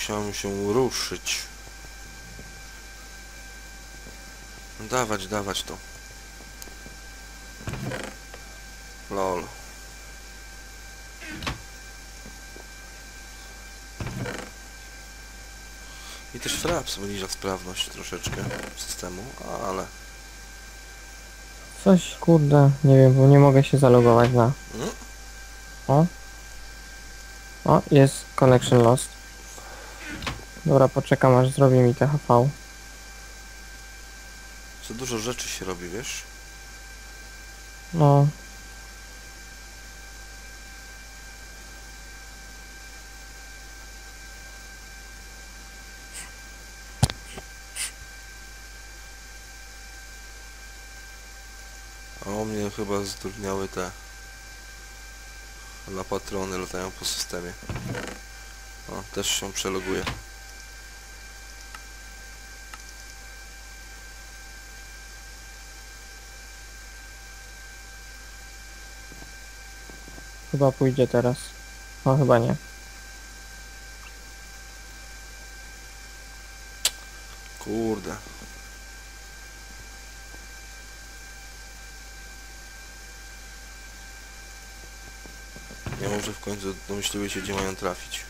musiałem się ruszyć. Dawać, dawać to. Lol. I też fraps obniża sprawność troszeczkę systemu, ale... Coś, kurde, nie wiem, bo nie mogę się zalogować na... Mm? O. O, jest connection lost. Dobra, poczekam aż zrobi mi THV. Za dużo rzeczy się robi, wiesz? No. A u mnie chyba zdurniały te lapatrony latają po systemie. O, też się przeloguje. Chyba pójdzie teraz. O, chyba nie. Kurde. Nie może w końcu domyśliły się gdzie mają trafić.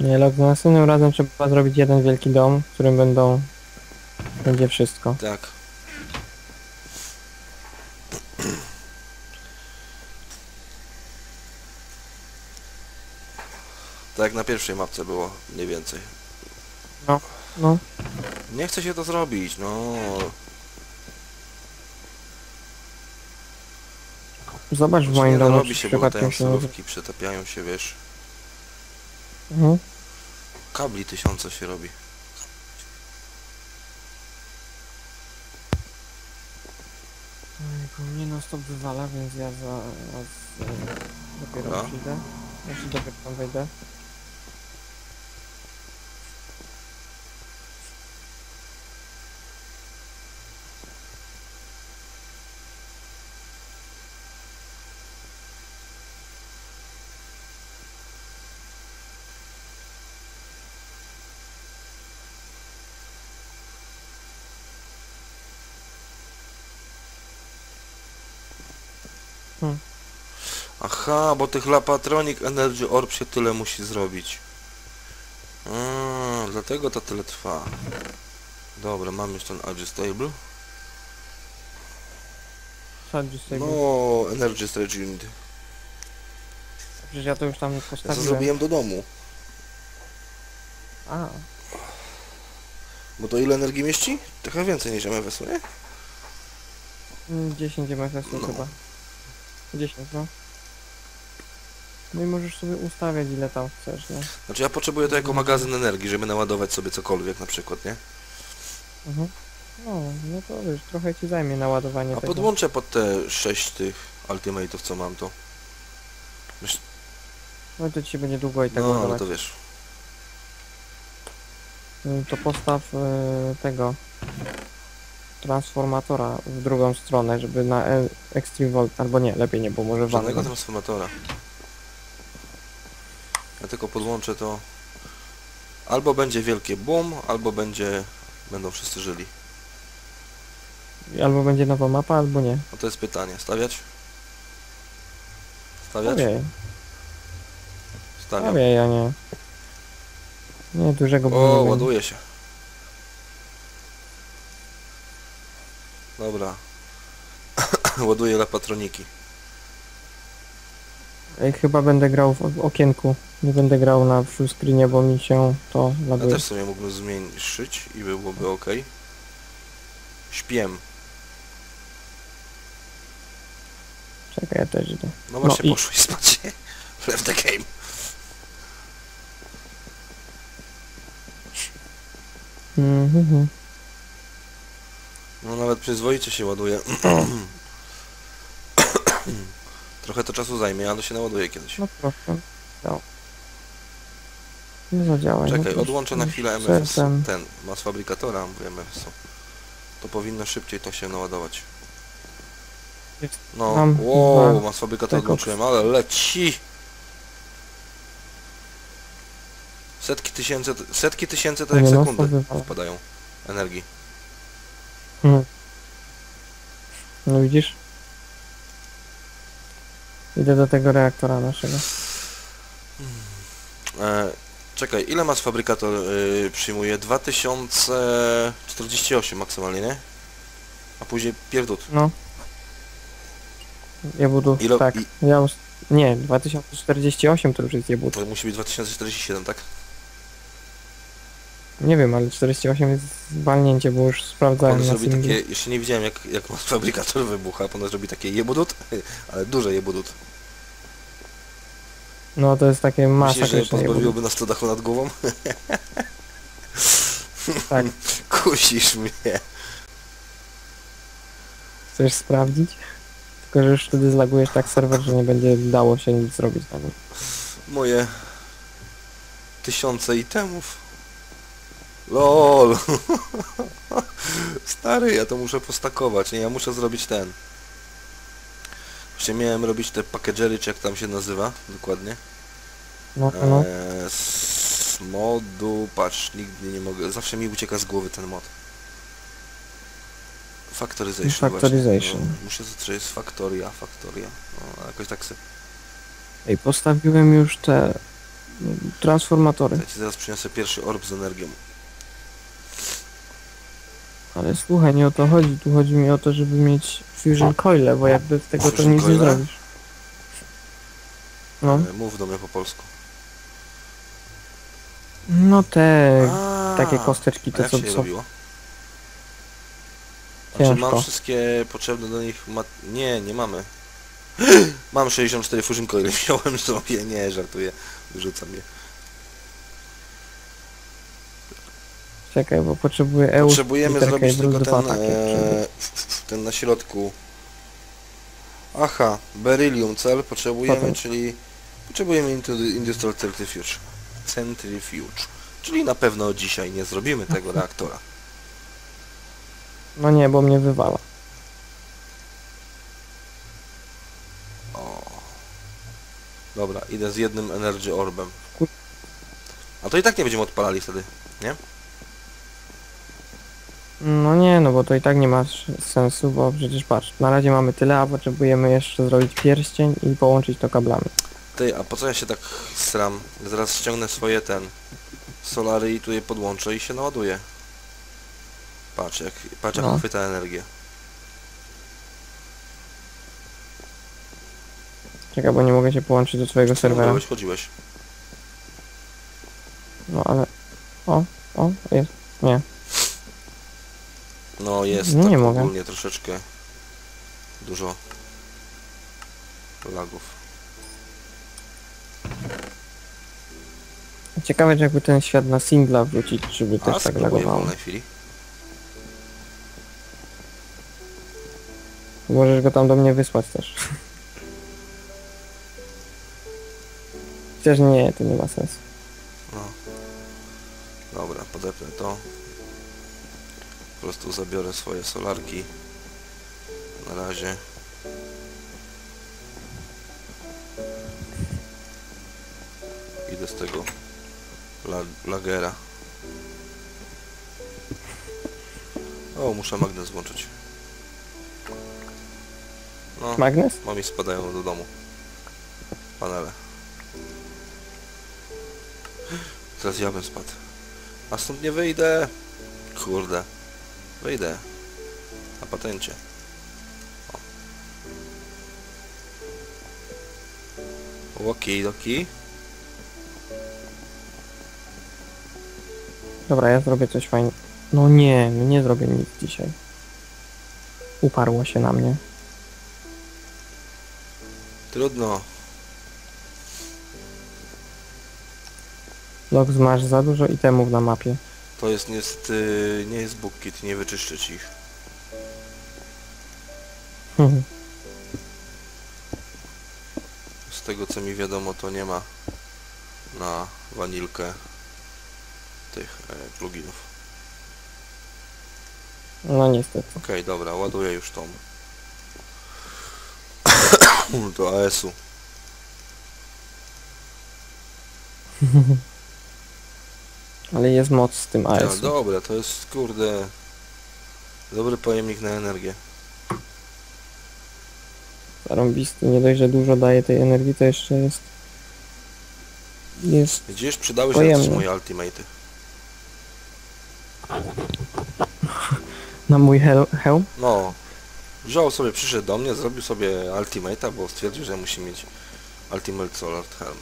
Nie, log, następnym razem trzeba zrobić jeden wielki dom, w którym będą... Będzie wszystko. Tak. Tak jak na pierwszej mapce było, mniej więcej. No, Nie chce się to zrobić, no. zobacz w moim domu, robi się, bo nie... surówki, przetapiają się, wiesz. Mhm. Kabli tysiące się robi. Mnie non stop wywala, więc ja za... za dopiero Dobra. przyjdę. Znaczy dopiero tam wejdę. Aha, bo tych Lapatronic Energy Orb się tyle musi zrobić. A, dlatego to tyle trwa. Dobra, mam już ten adjustable. Sobie. No, Energy Regined. Przecież ja to już tam Ja to postawiłem. zrobiłem do domu. A, Bo to ile energii mieści? Trochę więcej niż MFS, nie? mm, 10 MFS-ów No. chyba. 10, no. No i możesz sobie ustawiać ile tam chcesz, nie? Znaczy ja potrzebuję to jako magazyn energii, żeby naładować sobie cokolwiek na przykład, nie? Mhm. No, no to wiesz, trochę ci zajmie naładowanie A tego. podłączę pod te 6 tych Ultimate'ów, co mam to. No to ci się będzie długo i tak No, ale ładować. to wiesz. Mm, To postaw e, tego transformatora w drugą stronę, żeby na e, Extreme Volt, albo nie, lepiej nie, bo może Żadnego walnąć. transformatora. Ja tylko podłączę to. Albo będzie wielkie boom, albo będzie... Będą wszyscy żyli. Albo będzie nowa mapa, albo nie. No to jest pytanie. Stawiać? Stawiać? Stawiaj, Stawiam. stawiaj, ja nie. Nie, dużego O, boomu nie będzie. ładuje się. Dobra. ładuję lapatroniki. Ej, chyba będę grał w okienku. Nie będę grał na full screenie, bo mi się to Ja ładuje. też sobie mógłbym zmniejszyć i byłoby ok. Śpiem. Czekaj, ja też idę. No właśnie i- poszłeś spać. Left the game. Mhm. No nawet przyzwoicie się ładuje. Trochę to czasu zajmie, ale się naładuje kiedyś. No proszę. No. Nie zadziałaj. no Czekaj, proszę. odłączę na chwilę MFS. Sercem. Ten, ma z fabrykatora, mówię MFS. To powinno szybciej to się naładować. No, Mam wow, dwa ma fabrykator odłączyłem, ale leci! Setki tysięcy, setki tysięcy to jak no, sekundy wpadają energii. Mhm. No widzisz? Idę do tego reaktora naszego. E, czekaj, ile masz fabrykator y, przyjmuje? 2048 maksymalnie, nie? A później pierdut. No. Jebudów, Ile- tak. i- Ja us... Nie, 2048 to już jest jebud. To musi być 2047, tak? Nie wiem, ale 48 jest walnięcie, bo już sprawdzałem na robi singlu. takie, jeszcze nie widziałem jak, jak fabrykator wybucha, ponoć robi takie jebudut, ale duże jebudut. No to jest takie Myślisz, że masakryczne pozbawiłoby nas to dachu nad głową? Tak. Kusisz mnie. Chcesz sprawdzić? Tylko, że już wtedy zlagujesz tak serwer, że nie będzie dało się nic zrobić na nim. Moje tysiące itemów. LOL. Stary, ja to muszę postakować, nie? Ja muszę zrobić ten. Właśnie miałem robić te packagery, czy jak tam się nazywa dokładnie. No, no. Eee, z modu, patrz, nigdy nie mogę, zawsze mi ucieka z głowy ten mod. Factorization. Factorization. No, muszę zobaczyć, jest Factoria, Factoria. No, jakoś tak sobie. Ej, postawiłem już te transformatory. Ja ci zaraz przyniosę pierwszy orb z energią. Ale słuchaj, nie o to chodzi. Tu chodzi mi o to, żeby mieć fusion coile, bo jak bez tego to Fusion nic nie coile? zrobisz. No, E, Mów do mnie po polsku. no te A, takie kosteczki, a to jak co się je są robiło? Znaczy mam wszystkie potrzebne do nich mat... Nie, nie mamy. mam 64 fusion coil, wziąłem sobie, nie, żartuję. Wyrzucam je. Czekaj, bo potrzebuję EU. Potrzebujemy zrobić tylko ten, e, ten na środku. Aha, beryllium cel potrzebujemy, Potem. czyli potrzebujemy indu- industrial centrifuge. Centrifuge. Czyli na pewno dzisiaj nie zrobimy tego reaktora. No nie, bo mnie wywala. O. Dobra, idę z jednym energy orbem. A to i tak nie będziemy odpalali wtedy. No nie, no bo to i tak nie ma sensu, bo przecież patrz, na razie mamy tyle, a potrzebujemy jeszcze zrobić pierścień i połączyć to kablami. Ty, a po co ja się tak sram? Zaraz ściągnę swoje ten solary i tu je podłączę i się naładuje. Patrz jak, patrz jak No. chwyta energię. Czekaj, bo nie mogę się połączyć do twojego serwera. Byłeś, chodziłeś. No ale... O, o, jest. Nie. No jest No tak nie mogę. ogólnie troszeczkę dużo lagów. Ciekawe, czy jakby ten świat na singla wrócić, żeby A też tak lagowało. chwili. Możesz go tam do mnie wysłać też. Chociaż nie, to nie ma sensu. No. Dobra, podepnę to. Po prostu zabiorę swoje solarki. Na razie. Idę z tego la lagera. O, muszę magnes włączyć. No, Magnes? mami spadają do domu. Panele. Teraz ja bym spadł. A stąd nie wyjdę. Kurde. Wyjdę. Na patencie. O. Okidoki. Dobra, ja zrobię coś fajnego. No nie, nie zrobię nic dzisiaj. Uparło się na mnie. Trudno. Logs masz za dużo itemów na mapie. To jest niestety... Nie jest bookkit, nie wyczyszczyć ich. Z tego co mi wiadomo to nie ma na wanilkę tych e, pluginów. no niestety. Okej, dobra, ładuję już tą Do AS-u. Ale jest moc z tym AS. dobra, to jest kurde... Dobry pojemnik na energię. Zarąbisty, nie dość, że dużo daje tej energii, to jeszcze jest... Jest... Widzisz, przydały się Pojemny. też moje ultimaty. Na mój hel hełm? No. Wziął sobie, przyszedł do mnie, zrobił sobie ultimate'a, bo stwierdził, że musi mieć Ultimate Solar Helm.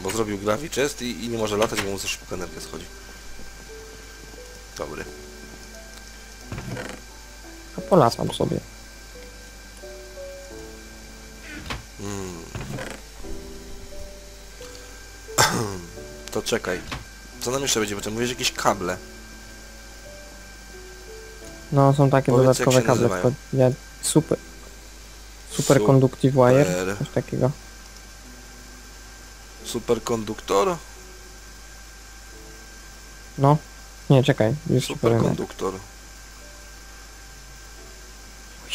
Bo zrobił Gravity Chest i, i nie może latać, bo mu za szybko energia schodzi. Dobry. A polatam sobie. Mm. to czekaj. Co nam jeszcze będzie? Bo ty mówisz jakieś kable. No, są takie Powiedz, jak dodatkowe się kable. nazywają. Ja... Super... Super Conductive Wire, Super. coś takiego. Superkonduktor? No. Nie, czekaj, już ci powiem. Superkonduktor.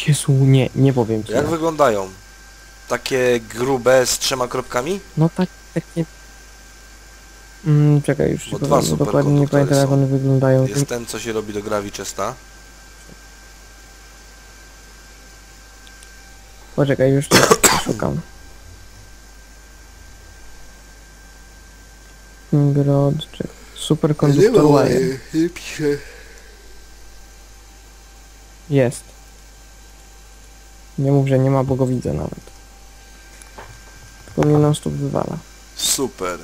Jezu, nie, nie powiem ci. Jak wyglądają? Takie grube z trzema kropkami? No tak, takie... Mm, czekaj, już ci Bo dwa powiem, dokładnie nie superkonduktory pamiętam jak są. one wyglądają. Jest ten, co się robi do Gravity Chesta. Poczekaj, już szukam. Grod, czy... Superkonduktor wire. nie pisze. Jest. Nie mów, że nie ma, bo go widzę nawet. Tylko mnie non stop wywala. Super.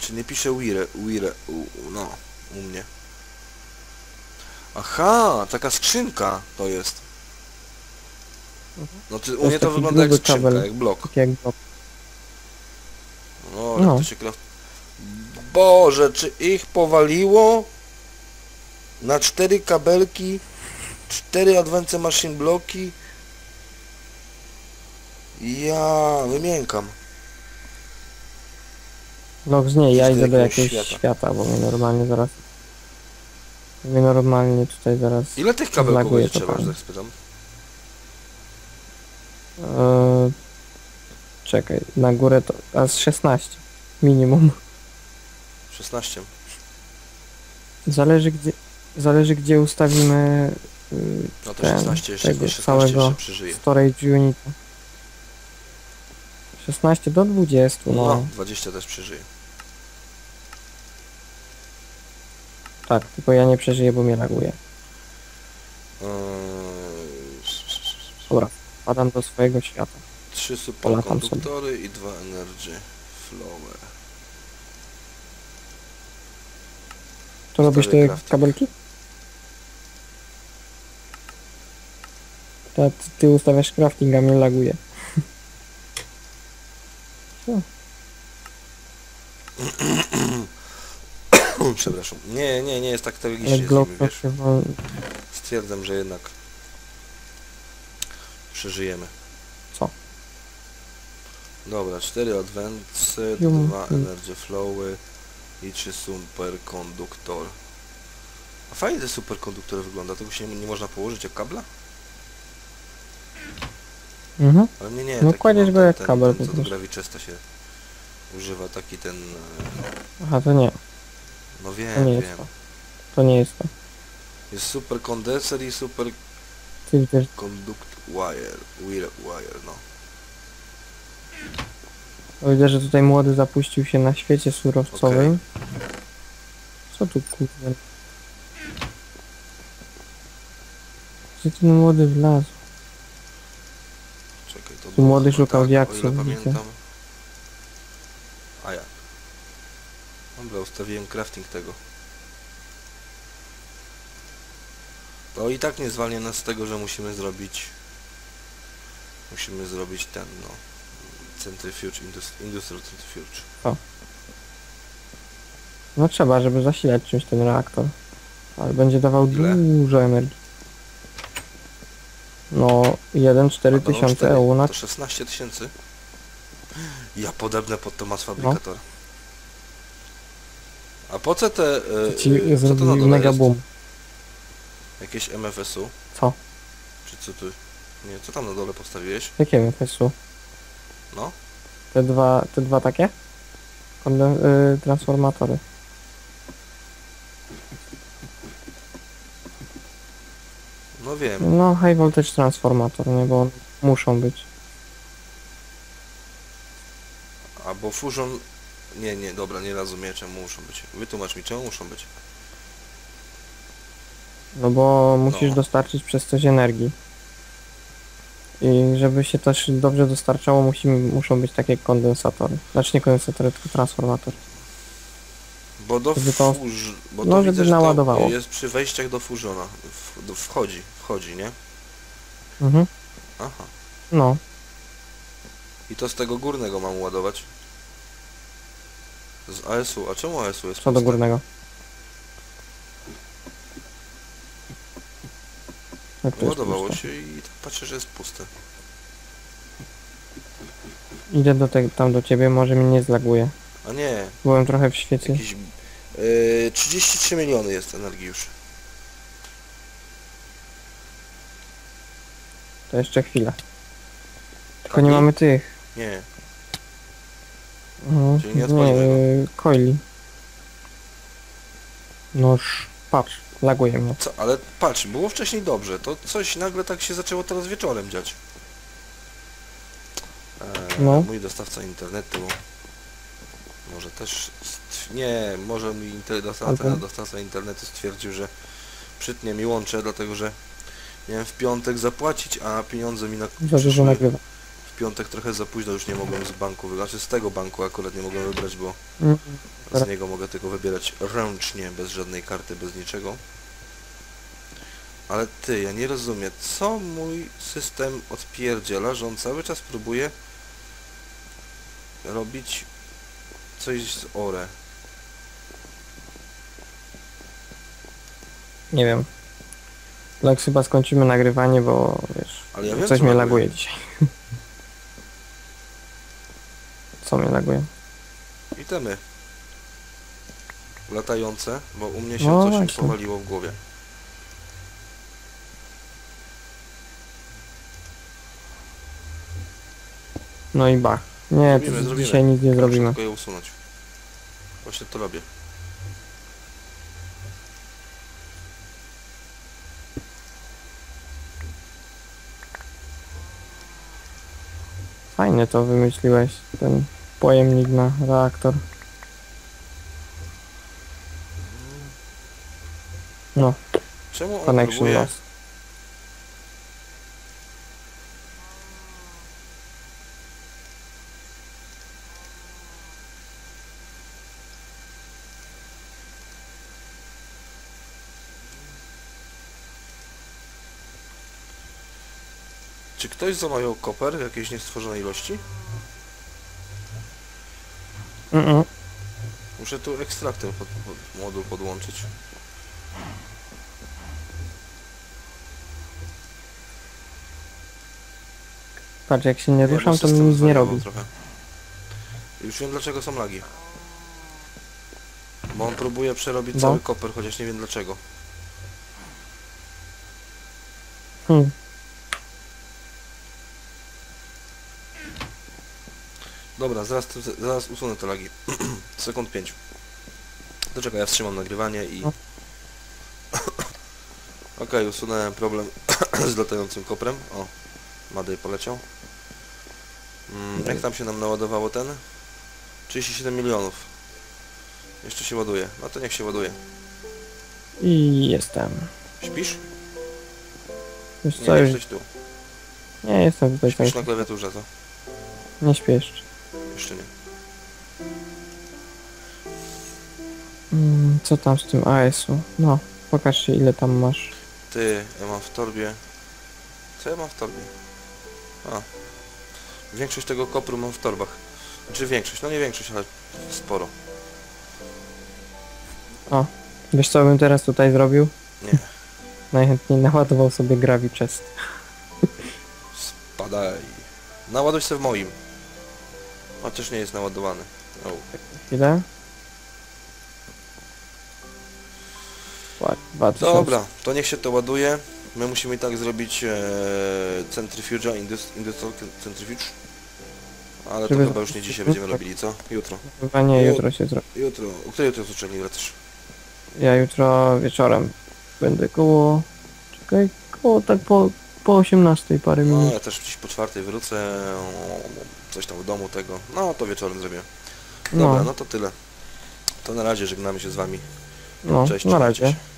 Czy nie pisze Wire, Wire, u, no, u mnie. Aha, taka skrzynka to jest. No ty, u jest mnie to taki wygląda jak gruby skrzynka, kabel. jak blok. Tak jak blok. No, No. jak to się kraft... Boże, czy ich powaliło? Na cztery kabelki, cztery Advance Machine bloki. Ja wymiękam. Z niej, ja idę do jakiegoś świata. świata, bo mnie normalnie zaraz... Mnie normalnie tutaj zaraz... Ile tych kabelków że totalnie. tak spytam? Eee, czekaj, na górę to... A z 16. Minimum. 16. Zależy gdzie... Zależy gdzie ustawimy... y, No to Ten, 16 jeszcze, tego nie 16 całego jeszcze przeżyje. storage unit. 16 do 20, no. No, 20 też przeżyje. Tak, tylko ja nie przeżyję, bo mnie laguje. Eee, Dobra, padam do swojego świata. Trzy superkonduktory i dwa energy flower. To robisz te crafting. kabelki? Ta, ty, ustawiasz crafting, a mnie laguje. Przepraszam. Nie, nie, nie jest tak Ale tragicznie z glock to. Stwierdzam, że jednak przeżyjemy. Co? Dobra, 4 advance, Jum, 2 jum. energy flowy i 3 superkonduktor. A fajnie te superkonduktory wygląda, tego się nie, nie można położyć jak kabla? Mhm. Ale nie, nie, No taki kładziesz mam go ten, jak ten, kabel ten, co do. Gravichesta się używa, taki ten... e, Aha, to nie. No To wiem, nie jest wiem. to. To nie jest to. Jest super kondenser i super też... conduct wire, wire, wire, no. O, Widzę, że tutaj młody zapuścił się na świecie surowcowym. Co tu kurde? Gdzie ten młody wlazł? Czekaj, to Tu było młody chyba szukał tak, diaksów, o ile widzicie? pamiętam. A jak? Dobra, ustawiłem crafting tego. To i tak nie zwalnia nas z tego, że musimy zrobić... Musimy zrobić ten, no... Centrifuge, indus- Industrial Centrifuge. No trzeba, żeby zasilać czymś ten reaktor. Ale będzie dawał Ile? dużo energii. No, 1,4 A to tysiące EU na To 16 tysięcy? Ja podebnę pod to mas fabrykator. A po co te... e, ci e, co to na dole mega jest? boom. Jakieś MFSU? Co? Czy co tu? Nie, co tam na dole postawiłeś? Jakie FSU? No. Te dwa, te dwa takie? Konden y, transformatory. No wiem. No, high voltage transformator, nie, bo muszą być. Albo fusion... Nie, nie, dobra, nie rozumiem czemu muszą być. Wytłumacz mi, czemu muszą być. No bo musisz No. dostarczyć przez coś energii. I żeby się też dobrze dostarczało, musi, muszą być takie kondensatory. Znaczy nie kondensatory, tylko transformatory. Bo do Żeby to-. Bo no, to żeby widzę, że naładowało. to jest przy wejściach do. W, do, wchodzi, wchodzi, nie? Mhm. Aha. No, I to z tego górnego mam ładować. Z ASU. A czemu ASU jest co do puste? górnego. Jak to Ładowało się i tak patrzę, że jest puste. Idę do te, tam do ciebie, może mnie nie zlaguje. A nie, Byłem trochę w świecy. jakiś... Yy, 33 miliony jest energii już. To jeszcze chwilę. Tylko nie Taki? mamy tych. Nie. Mhm. Czyli nie Nie, y, coili. Noż, patrz, laguje mnie. Co, ale patrz, było wcześniej dobrze, to coś nagle tak się zaczęło teraz wieczorem dziać. Eee, No. Mój dostawca internetu może też... Nie, może mi inter... dostawca, Albo- dostawca internetu stwierdził, że przytnie mi łącze, dlatego że miałem w piątek zapłacić, a pieniądze mi na... Za dużo nagrywa. Piątek trochę za późno, już nie mogłem z banku wybrać, znaczy z tego banku akurat nie mogłem wybrać, bo Mhm. z niego mogę tylko wybierać ręcznie, bez żadnej karty, bez niczego. Ale ty, ja nie rozumiem, co mój system odpierdziela, że on cały czas próbuje robić coś z ORE. Nie wiem. Lex chyba skończymy nagrywanie, bo wiesz, Ale ja wiem, coś co mnie laguje dzisiaj. Co mnie laguje? Itemy. Latające, bo u mnie się No coś właśnie. powaliło w głowie. No i bach. Nie, Zrobimy, to zrobimy. dzisiaj nic nie Muszę zrobimy. tylko je usunąć. Właśnie to robię. Fajnie to wymyśliłeś, ten pojemnik na reaktor. No, Czemu on connection próbuje... lost. Czy ktoś zamawiał koper w jakiejś niestworzonej ilości? Mm -mm. Muszę tu ekstraktem pod, pod moduł podłączyć. Patrz, jak się nie bo ruszam, to mi nic nie robi. Trochę. Już wiem dlaczego są lagi. Bo on próbuje przerobić No. cały koper, chociaż nie wiem dlaczego. Hmm. Dobra, zaraz, zaraz usunę te lagi. Sekund 5. To czekaj, ja wstrzymam nagrywanie i... No. Okej, usunąłem problem z latającym koprem. O, Madej poleciał. Mm, jak tam się nam naładowało ten? 37 milionów. Jeszcze się ładuje. No to niech się ładuje. I jestem. Śpisz? Wiesz Nie, co, już... jesteś tu. Nie, jestem tutaj Śpisz cały na klawiaturze, to? Nie śpiesz. Jeszcze nie. Mm, co tam z tym AS-u? No, pokaż się ile tam masz. Ty, ja mam w torbie... Co ja mam w torbie? A. Większość tego kopru mam w torbach. Znaczy większość, no nie większość, ale sporo. Wiesz co bym teraz tutaj zrobił? Nie. Najchętniej naładował sobie Gravi Chest. Spadaj. Naładuj się w moim. Chociaż nie jest naładowany. O. Chwilę. Ła- 2000. Dobra, to niech się to ładuje. My musimy i tak zrobić e, centrifuge'a, indus, industrial centrifuge. Ale to Żeby chyba już nie dzisiaj będziemy robili, co? Jutro. Chyba nie, jutro się zrobi. Jutro. O której jutro zaczęli wracasz? Ja jutro wieczorem będę koło... Czekaj, koło tak po, po 18 parę No, minut. ja też gdzieś po czwartej wrócę, coś tam w domu tego. No, to wieczorem zrobię. Dobra, No, no to tyle. To na razie żegnamy się z wami. no, Cześć, na trzymajcie razie. się.